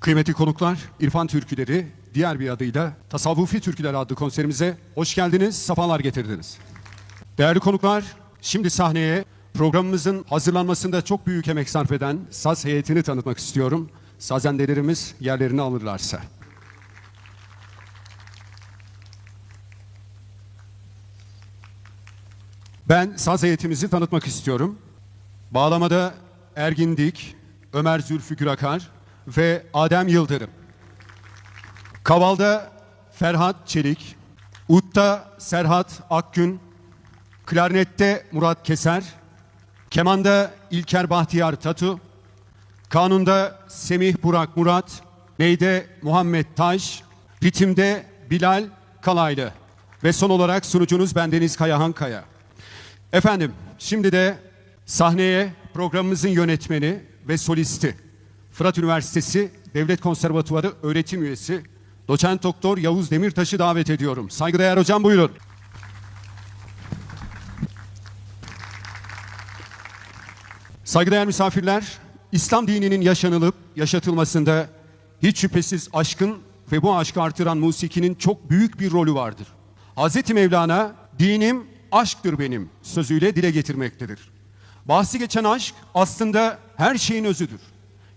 Kıymetli konuklar, İrfan Türküleri, diğer bir adıyla Tasavvufi Türküler adlı konserimize hoş geldiniz, sefalar getirdiniz. Değerli konuklar, şimdi sahneye programımızın hazırlanmasında çok büyük emek sarf eden saz heyetini tanıtmak istiyorum. Sazendelerimiz yerlerini alırlarsa. Ben saz heyetimizi tanıtmak istiyorum. Bağlamada Ergin Dik, Ömer Zülfü Gürakar ve Adem Yıldırım. Kavalda Ferhat Çelik, Ut'ta Serhat Akgün, Klarnette Murat Keser, Kemanda İlker Bahtiyar Tatu, Kanunda Semih Burak Murat, Neyde Muhammed Taş, Ritimde Bilal Kalaylı ve son olarak sunucunuz bendeniz Kayahan Kaya. Efendim şimdi de sahneye programımızın yönetmeni ve solisti Fırat Üniversitesi Devlet Konservatuvarı öğretim üyesi Doçent Doktor Yavuz Demirtaş'ı davet ediyorum. Saygıdeğer hocam buyurun. Saygıdeğer misafirler, İslam dininin yaşanılıp yaşatılmasında hiç şüphesiz aşkın ve bu aşkı artıran musikinin çok büyük bir rolü vardır. Hz. Mevlana, dinim aşktır benim sözüyle dile getirmektedir. Bahsi geçen aşk aslında her şeyin özüdür.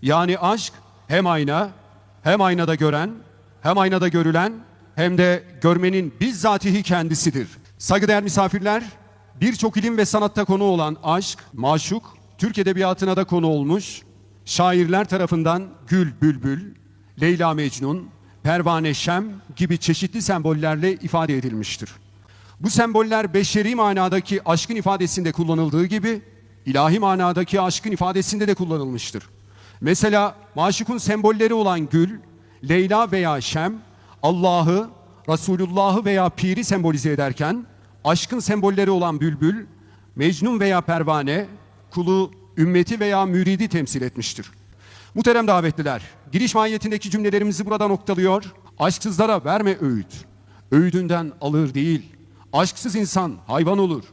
Yani aşk hem ayna, hem aynada gören, hem aynada görülen, hem de görmenin bizzatihi kendisidir. Saygıdeğer misafirler, birçok ilim ve sanatta konu olan aşk, maşuk, Türk Edebiyatı'na da konu olmuş, şairler tarafından Gül Bülbül, Leyla Mecnun, Pervane Şem gibi çeşitli sembollerle ifade edilmiştir. Bu semboller beşeri manadaki aşkın ifadesinde kullanıldığı gibi ilahi manadaki aşkın ifadesinde de kullanılmıştır. Mesela maşukun sembolleri olan gül, Leyla veya Şem, Allah'ı, Resulullah'ı veya Pir'i sembolize ederken aşkın sembolleri olan bülbül, Mecnun veya Pervane, kulu, ümmeti veya müridi temsil etmiştir. Muhterem davetliler, giriş mahiyetindeki cümlelerimizi burada noktalıyor. Aşksızlara verme öğüt. Öğüdünden alır değil. Aşksız insan hayvan olur.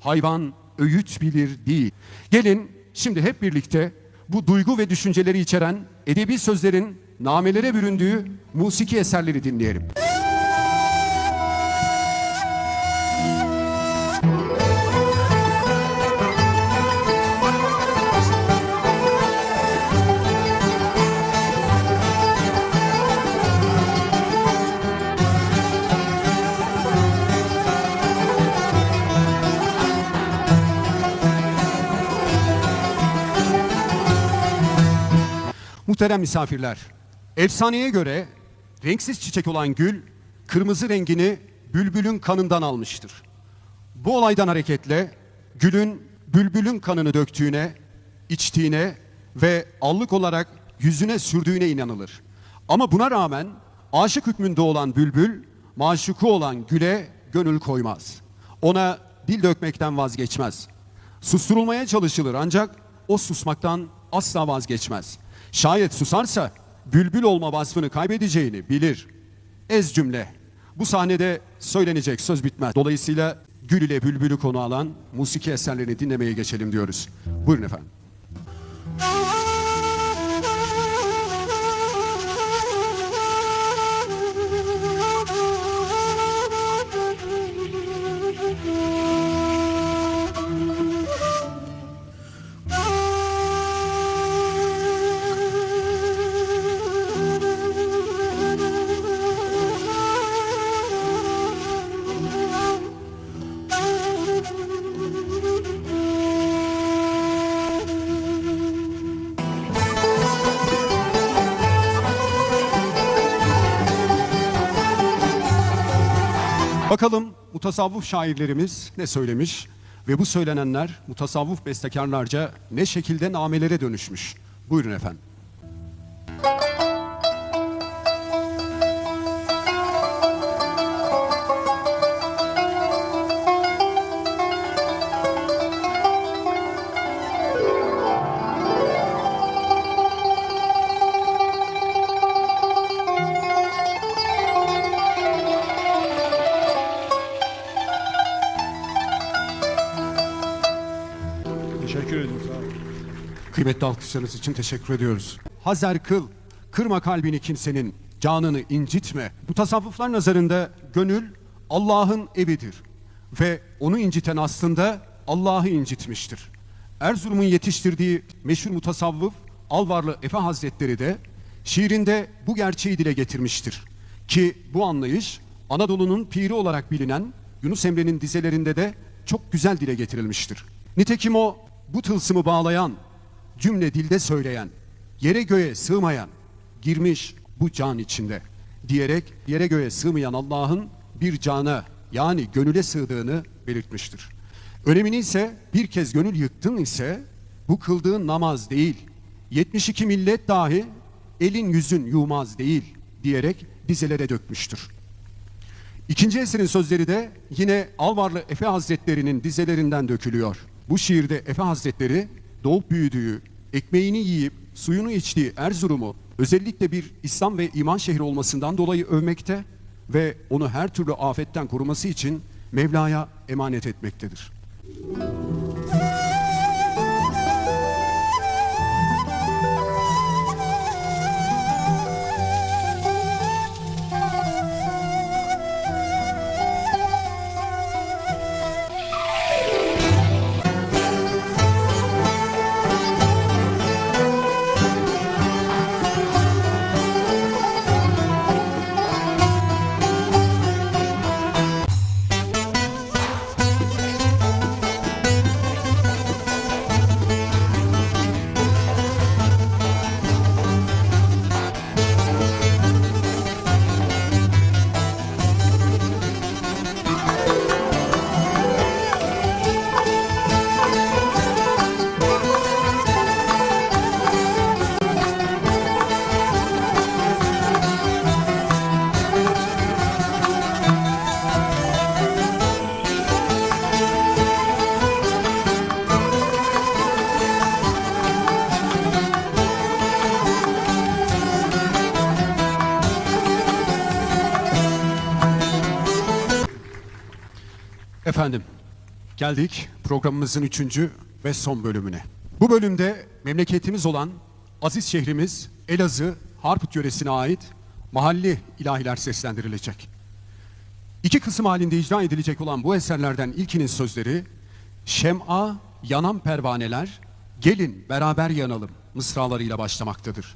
Hayvan öğüt bilir değil. Gelin şimdi hep birlikte bu duygu ve düşünceleri içeren edebi sözlerin namelere büründüğü musiki eserleri dinleyelim. Muhterem misafirler, efsaneye göre renksiz çiçek olan gül, kırmızı rengini bülbülün kanından almıştır. Bu olaydan hareketle gülün bülbülün kanını döktüğüne, içtiğine ve allık olarak yüzüne sürdüğüne inanılır. Ama buna rağmen aşık hükmünde olan bülbül, maşuku olan güle gönül koymaz. Ona dil dökmekten vazgeçmez. Susturulmaya çalışılır ancak o susmaktan asla vazgeçmez. Şayet susarsa bülbül olma vasfını kaybedeceğini bilir. Ez cümle. Bu sahnede söylenecek söz bitmez. Dolayısıyla gül ile bülbülü konu alan musiki eserlerini dinlemeye geçelim diyoruz. Buyurun efendim. Bakalım mutasavvuf şairlerimiz ne söylemiş ve bu söylenenler mutasavvuf bestekarlarca ne şekilde namelere dönüşmüş. Buyurun efendim. Teşekkür ederim. Sağ. Kıymetli alkışlarınız için teşekkür ediyoruz. Hazer kıl, kırma kalbini kimsenin, canını incitme. Bu tasavvuflar nazarında gönül Allah'ın evidir ve onu inciten aslında Allah'ı incitmiştir. Erzurum'un yetiştirdiği meşhur mutasavvıf Alvarlı Efe Hazretleri de şiirinde bu gerçeği dile getirmiştir. Ki bu anlayış Anadolu'nun piri olarak bilinen Yunus Emre'nin dizelerinde de çok güzel dile getirilmiştir. Nitekim o bu tılsımı bağlayan, cümle dilde söyleyen, yere göğe sığmayan, girmiş bu can içinde diyerek yere göğe sığmayan Allah'ın bir cana yani gönüle sığdığını belirtmiştir. Önemini ise bir kez gönül yıktın ise bu kıldığın namaz değil, 72 millet dahi elin yüzün yumaz değil diyerek dizelere dökmüştür. İkinci eserin sözleri de yine Alvarlı Efe Hazretleri'nin dizelerinden dökülüyor. Bu şiirde Efe Hazretleri doğup büyüdüğü, ekmeğini yiyip suyunu içtiği Erzurum'u özellikle bir İslam ve iman şehri olmasından dolayı övmekte ve onu her türlü afetten koruması için Mevla'ya emanet etmektedir. Efendim, geldik programımızın üçüncü ve son bölümüne. Bu bölümde memleketimiz olan aziz şehrimiz Elazığ, Harput yöresine ait mahalli ilahiler seslendirilecek. İki kısım halinde icra edilecek olan bu eserlerden ilkinin sözleri Şem'a yanan pervaneler gelin beraber yanalım mısralarıyla başlamaktadır.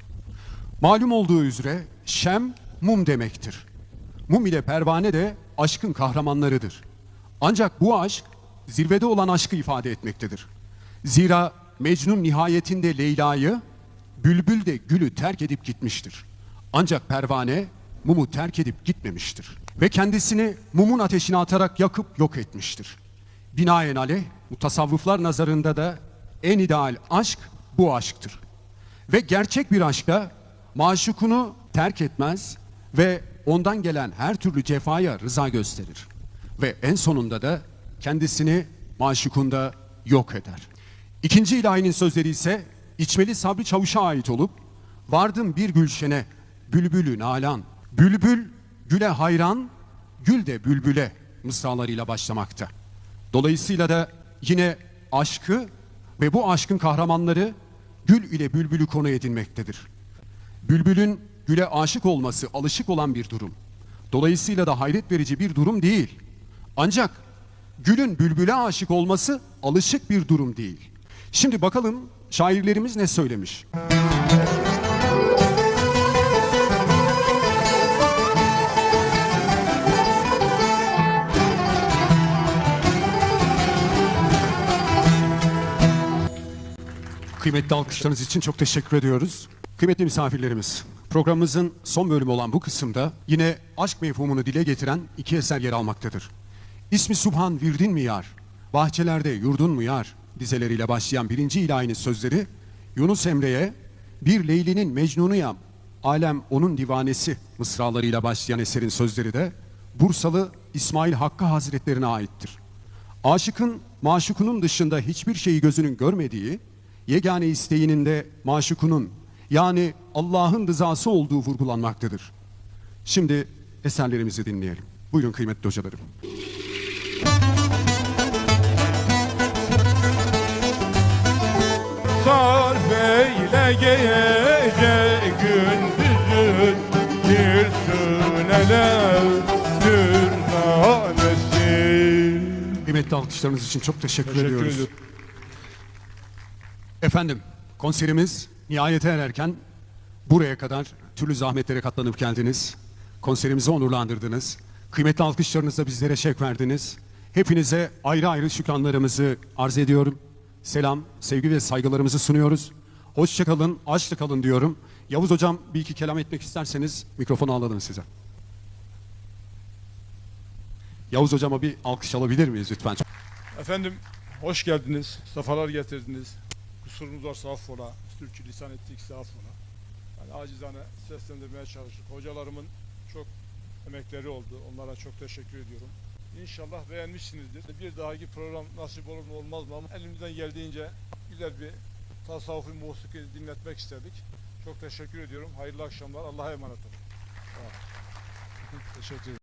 Malum olduğu üzere şem mum demektir. Mum ile pervane de aşkın kahramanlarıdır. Ancak bu aşk zirvede olan aşkı ifade etmektedir. Zira Mecnun nihayetinde Leyla'yı, Bülbül de gülü terk edip gitmiştir. Ancak pervane mumu terk edip gitmemiştir. Ve kendisini mumun ateşine atarak yakıp yok etmiştir. Binaenaleyh mutasavvıflar nazarında da en ideal aşk bu aşktır. Ve gerçek bir aşkta maşukunu terk etmez ve ondan gelen her türlü cefaya rıza gösterir. Ve en sonunda da kendisini maşukunda yok eder. İkinci ilahinin sözleri ise İçmeli Sabri Çavuş'a ait olup Vardım bir gülşene, bülbülü nalan. Bülbül güle hayran, gül de bülbüle mısralarıyla başlamakta. Dolayısıyla da yine aşkı ve bu aşkın kahramanları gül ile bülbülü konu edinmektedir. Bülbülün güle aşık olması alışık olan bir durum. Dolayısıyla da hayret verici bir durum değil. Ancak gülün bülbüle aşık olması alışık bir durum değil. Şimdi bakalım şairlerimiz ne söylemiş? Kıymetli alkışlarınız için çok teşekkür ediyoruz. Kıymetli misafirlerimiz, programımızın son bölümü olan bu kısımda yine aşk mefhumunu dile getiren iki eser yer almaktadır. İsmi Subhan virdin mi yar, bahçelerde yurdun mu yar dizeleriyle başlayan birinci ilahinin sözleri Yunus Emre'ye bir Leyli'nin Mecnun'uyam, alem onun divanesi mısralarıyla başlayan eserin sözleri de Bursalı İsmail Hakkı Hazretlerine aittir. Aşıkın maşukunun dışında hiçbir şeyi gözünün görmediği, yegane isteğinin de maşukunun yani Allah'ın rızası olduğu vurgulanmaktadır. Şimdi eserlerimizi dinleyelim. Buyurun kıymetli hocalarım. Sarf eyle gece gündüz gönüldür tanesi. Kıymetli alkışlarınız için çok teşekkür, Teşekkür ediyoruz. ediyorum. Efendim konserimiz nihayete ererken buraya kadar türlü zahmetlere katlanıp geldiniz. Konserimizi onurlandırdınız. Kıymetli alkışlarınızla bizlere şevk verdiniz. Hepinize ayrı ayrı şükranlarımızı arz ediyorum. Selam, sevgi ve saygılarımızı sunuyoruz. Hoşçakalın, açlı kalın diyorum. Yavuz Hocam bir iki kelam etmek isterseniz mikrofonu alalım size. Yavuz Hocama bir alkış alabilir miyiz lütfen? Efendim hoş geldiniz. Safalar getirdiniz. Kusurumuz varsa affola. Türkçü lisan ettikse affola. Yani acizane seslendirmeye çalıştık. Hocalarımın çok emekleri oldu. Onlara çok teşekkür ediyorum. İnşallah beğenmişsinizdir. Bir dahaki program nasip olur mu olmaz mı ama elimizden geldiğince güzel bir tasavvufi musiki dinletmek istedik. Çok teşekkür ediyorum. Hayırlı akşamlar. Allah'a emanet olun. Teşekkür ederim.